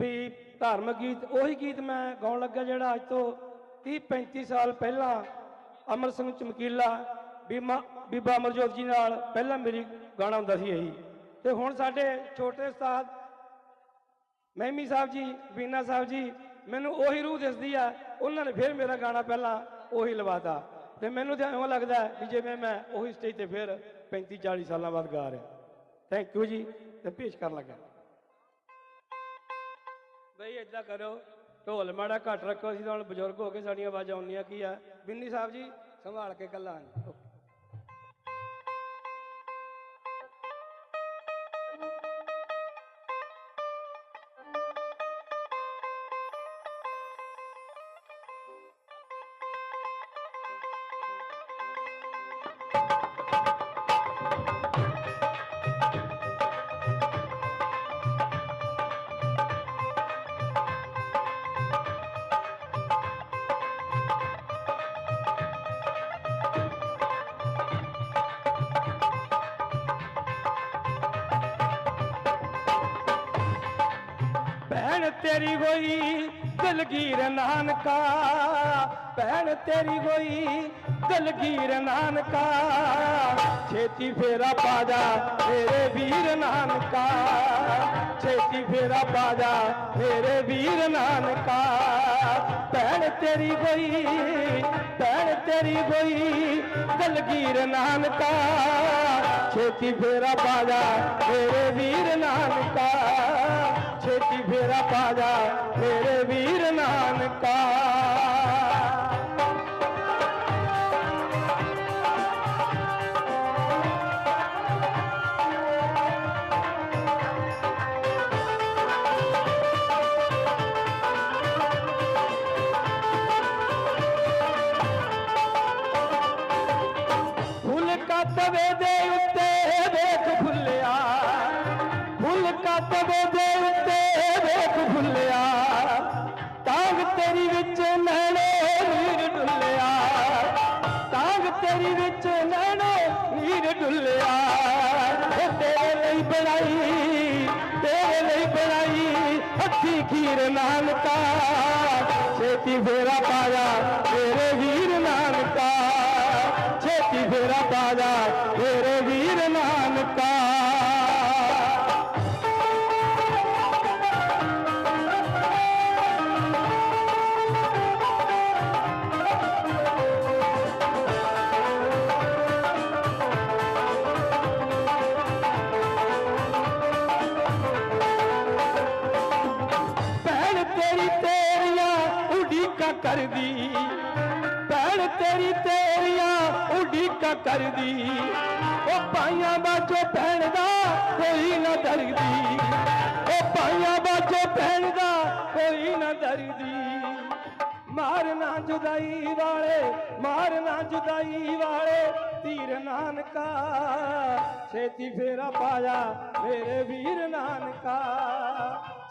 ਵੀ ਧਾਰਮਿਕ ਗੀਤ, ਉਹੀ ਗੀਤ ਮੈਂ ਗਾਉਣ ਲੱਗਾ ਜਿਹੜਾ ਅੱਜ ਤੋਂ 30 35 ਸਾਲ ਪਹਿਲਾਂ ਅਮਰ ਸਿੰਘ ਚਮਕੀਲਾ, ਬੀਮਾ, ਬੀਬਾ ਅਮਰਜੋਤ ਜੀ ਨਾਲ ਪਹਿਲਾਂ ਮੇਰੀ ਗਾਣਾ ਹੁੰਦਾ ਸੀ ਇਹੀ। ਤੇ ਹੁਣ ਸਾਡੇ ਛੋਟੇ ਉਸਤਾਦ ਮਹਿਮੀ ਸਾਹਿਬ ਜੀ, ਬੀਨਾ ਸਾਹਿਬ ਜੀ, ਮੈਨੂੰ ਉਹੀ ਰੂਹ ਦਿਸਦੀ ਆ, ਉਹਨਾਂ ਨੇ ਫਿਰ ਮੇਰਾ ਗਾਣਾ ਪਹਿਲਾਂ ਉਹੀ ਲਵਾਤਾ। ਤੇ ਮੈਨੂੰ ਤਾਂ ਐਵੇਂ ਲੱਗਦਾ ਵੀ ਜਿਵੇਂ ਮੈਂ ਉਹੀ ਸਟੇਜ ਤੇ ਫਿਰ 35 40 ਸਾਲਾਂ ਬਾਅਦ ਗਾ ਰਿਹਾ। ਥੈਂਕ ਯੂ ਜੀ, ਤੇ ਪੇਸ਼ ਕਰਨ ਲੱਗਾ ਬਈ ਏਦਾਂ ਕਰੋ ਢੋਲ ਮਾੜਾ ਘੱਟ ਰੱਖੋ, ਅਸੀਂ ਤਾਂ ਹੁਣ ਬਜ਼ੁਰਗ ਹੋ ਕੇ ਸਾਡੀਆਂ ਆਵਾਜ਼ਾਂ ਆਉਂਦੀਆਂ, ਕੀ ਆ? ਬਿੰਨੀ ਸਾਹਿਬ ਜੀ, ਸੰਭਾਲ ਕੇ ਕੱਲਾ ਭੈਣ ਤੇਰੀ ਹੋਈ ਦਲਗੀਰ ਨਾਨਕਾ, ਭੈਣ ਤੇਰੀ ਹੋਈ ਦਲਗੀਰ ਨਾਨਕਾ। ਛੇਤੀ ਫੇਰਾ ਪਾ ਜਾ ਮੇਰੇ ਵੀਰ ਨਾਨਕਾ, ਛੇਤੀ ਫੇਰਾ ਪਾ ਜਾ ਮੇਰੇ ਵੀਰ ਨਾਨਕਾ। ਭੈਣ ਤੇਰੀ ਹੋਈ ਭੈਣ ਤੇਰੀ ਹੋਈ ਦਲਗੀਰ ਨਾਨਕਾ, ਛੇਤੀ ਫੇਰਾ ਪਾ ਜਾ ਮੇਰੇ ਵੀਰ ਨਾਨਕਾ। ਛੇਤੀ ਫੇਰਾ ਪਾ ਜਾ ਮੇਰੇ ਵੀਰ ਨਾਨਕਾ। ਫੁੱਲ ਦੇ ਤੇਰੀ ਵਿੱਚ ਨੈਣੇ ਨੀਰ ਡੁੱਲਿਆ। ਤਾਂਗ ਤੇਰੀ ਵਿੱਚ ਨੈਣੇ ਨੀਰ ਡੁੱਲਿਆ। ਤੇਰੇ ਲਈ ਬਣਾਈ, ਤੇਰੇ ਲਈ ਬਣਾਈ ਹੱਥੀ ਖੀਰ ਨਾਨਕਾ। ਛੇਤੀ ਫੇਰਾ ਪਾਇਆ ਤੇਰੇ ਵੀਰ ਨਾਨਕਾ। ਛੇਤੀ ਫੇਰਾ ਪਾਇਆ ਉਡੀਕਾਂ ਕਰਦੀ, ਭੈਣ ਤੇਰੀ ਤੇਰੀਆਂ ਉਡੀਕਾਂ ਕਰਦੀ। ਉਹ ਪਾਈਆਂ ਬਾਝੋਂ ਭੈਣ ਦਾ ਕੋਈ ਨਾ ਡਰਦੀ। ਉਹ ਪਾਈਆਂ ਬਾਝੋਂ ਭੈਣ ਦਾ ਕੋਈ ਨਾ ਡਰਦੀ। ਮਾਰਨਾ ਜੁਦਾਈ ਵਾਲੇ ਮਾਰਨਾ ਜੁਦਾਈ ਵਾਲੇ ਤੀਰ ਨਾਨਕਾ। ਛੇਤੀ ਫੇਰਾ ਪਾਇਆ ਮੇਰੇ ਵੀਰ ਨਾਨਕਾ।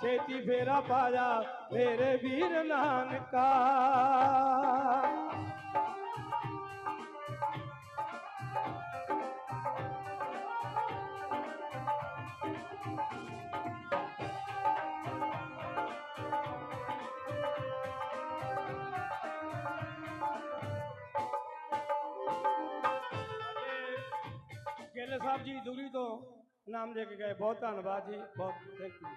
ਛੇਤੀ ਫੇਰਾ ਪਾਇਆ ਮੇਰੇ ਵੀਰ ਨਾਨਕਾ। ਗਿੱਲ ਸਾਹਿਬ ਜੀ, ਦੂਰੀ ਤੋਂ ਨਾਮ ਲੈ ਕੇ ਗਏ। ਬਹੁਤ ਧੰਨਵਾਦ ਜੀ, ਬਹੁਤ ਥੈਂਕ ਯੂ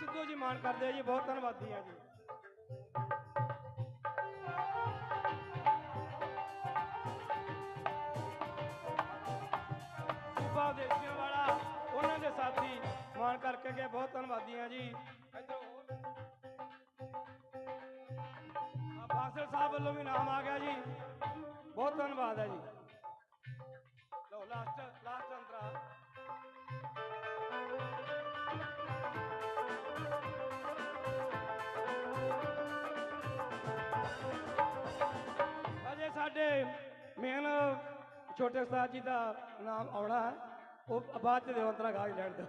ਸਿੱਧੂ ਜੀ ਮਾਣ ਕਰਦੇ ਆ ਜੀ, ਬਹੁਤ ਧੰਨਵਾਦੀ ਆ ਜੀ। ਸੂਬਾ ਦੇਸ਼ੀਆਂ ਵਾਲਾ, ਉਹਨਾਂ ਦੇ ਸਾਥੀ ਮਾਨ ਕਰਕੇ ਗਏ, ਬਹੁਤ ਧੰਨਵਾਦੀ ਆ ਜੀ। ਇੱਧਰੋਂ ਆ ਫਾਸਲ ਸਾਹਿਬ ਵੱਲੋਂ ਵੀ ਨਾਮ ਆ ਗਿਆ ਜੀ। ਬਹੁਤ ਧੰਨਵਾਦ ਹੈ ਜੀ। ਲਓ ਲਾਸਟ ਲਾਸਟ ਅੰਤਰਾ। ਛੋਟੇ ਸਾਹਿਬ ਜੀ ਦਾ ਨਾਮ ਆਉਣਾ ਉਹ ਬਾਅਦ ਚ ਦੇਵੰਤਰਾ ਗਾ ਕੇ ਲੈਣ ਦਾ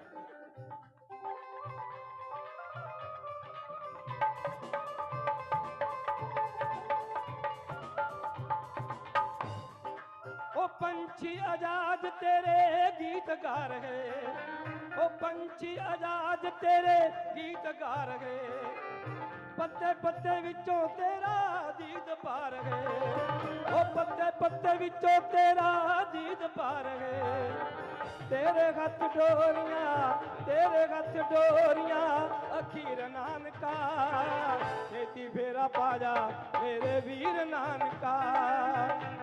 ਉਹ ਪੰਛੀ ਆਜ਼ਾਦ ਤੇਰੇ ਗੀਤ ਗਾ ਰਹੇ। ਉਹ ਪੰਛੀ ਆਜ਼ਾਦ ਤੇਰੇ ਗੀਤ ਗਾ ਰਹੇ। ਪੱਤੇ ਪੱਤੇ ਵਿੱਚੋਂ ਤੇਰਾ ਗੀਤ ਪਾ ਰਹੇ। ਪੱਤੇ ਵਿੱਚੋਂ ਤੇਰਾ ਦੀਦ ਭਰ ਗਏ। ਤੇਰੇ ਹੱਥ ਡੋਰੀਆਂ, ਤੇਰੇ ਹੱਥ ਡੋਰੀਆਂ, ਅਖੀਰ ਨਾਨਕਾ। ਛੇਤੀ ਫੇਰਾ ਪਾ ਜਾ ਮੇਰੇ ਵੀਰ ਨਾਨਕਾ।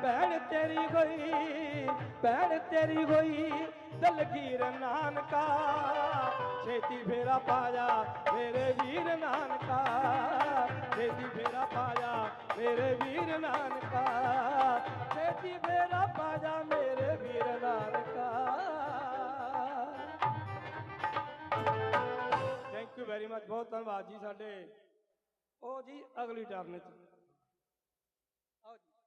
ਭੈਣ ਤੇਰੀ ਹੋਈ, ਭੈਣ ਤੇਰੀ ਹੋਈ ਦਲਗੀਰ ਨਾਨਕਾ। ਛੇਤੀ ਫੇਰਾ ਪਾ ਮੇਰੇ ਵੀਰ ਨਾਨਕਾ। ਛੇਤੀ ਫੇਰਾ ਪਾ ਮੇਰੇ ਵੀਰ ਨਾਨਕਾ। ਛੇਤੀ ਫੇਰਾ ਪਾ ਮੇਰੇ ਵੀਰ ਨਾਨਕਾ। ਥੈਂਕ ਯੂ ਵੈਰੀ ਮਚ ਬਹੁਤ ਧੰਨਵਾਦ ਜੀ ਸਾਡੇ। ਉਹ ਜੀ ਅਗਲੀ ਟਰਨ ਚ